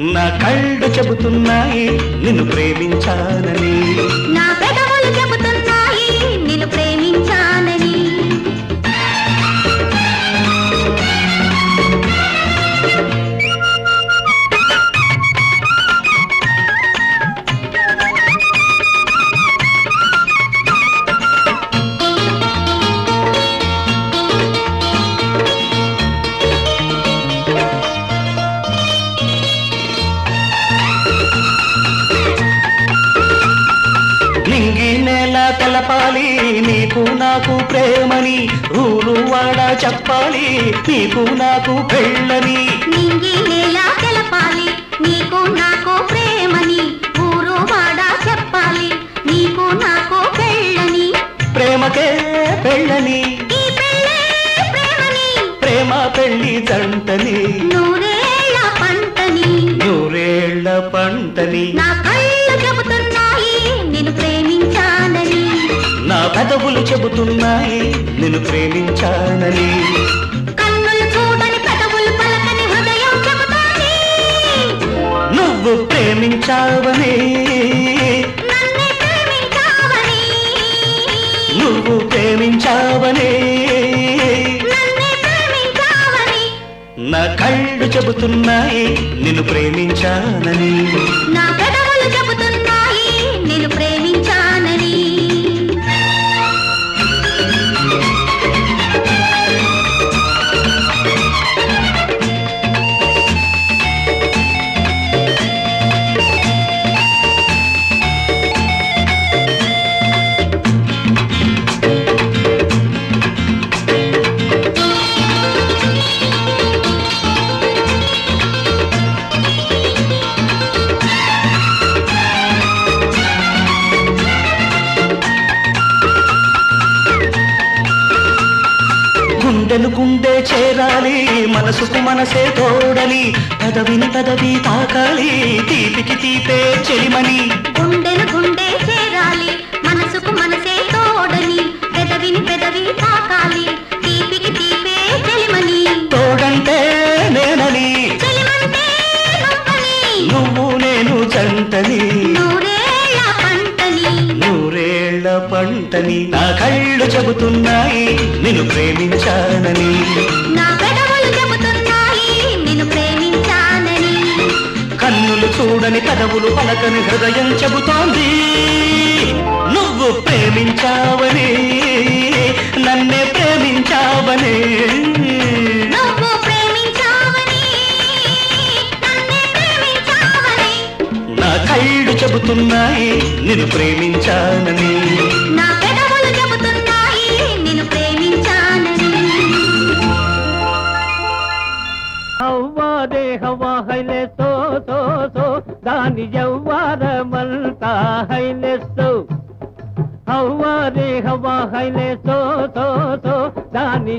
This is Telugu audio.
నా కళ్ళు చెబుతున్నాయి నిన్ను ప్రేమించాలని నా నీకు నాకు ప్రేమని ఊరు వాడ చెప్పాలి. నీకు నాకు పెళ్ళని తెలపాలి? నీకు నాకు ప్రేమని ఊరు వాడ చెప్పాలి. నీకు నాకు పెళ్ళని ప్రేమకే పెళ్ళే ప్రేమ పెళ్ళి జంటని నూరేళ్ళ పంటని నూరేళ్ళ పంటని నా పెదవులు చెబుతున్నాయి నిన్ను ప్రేమించానని. నువ్వు ప్రేమించావని. నువ్వు ప్రేమించావని. నా కళ్ళు చెబుతున్నాయి నిన్ను ప్రేమించానని. నా గుండెను చేరాలి మనసుకు మనసే తోడలి పదవిని పదవి తాకాలి తీపికి తీపే చెలిమని. గుండె నూరేళ్ళ పంటని నా కళ్ళు చెబుతున్నాయి నిన్ను ప్రేమించానని. నా పెదవులు చెబుతున్నాయి నిన్ను ప్రేమించానని. కన్నులు చూడని కదవులు పలకని హృదయం చెబుతోంది నువ్వు ప్రేమించావని నన్నే ప్రేమించావని. కళ్ళు చెబుతున్నాయి నిన్ను ప్రేమించానని. నా పెదవులు చెబుతున్నాయి నిన్ను ప్రేమించానని. హవ్వా దేహవా హైలెస్తో సో సో దాని యవ్వారమంతా హవ్వా సో. సో దాని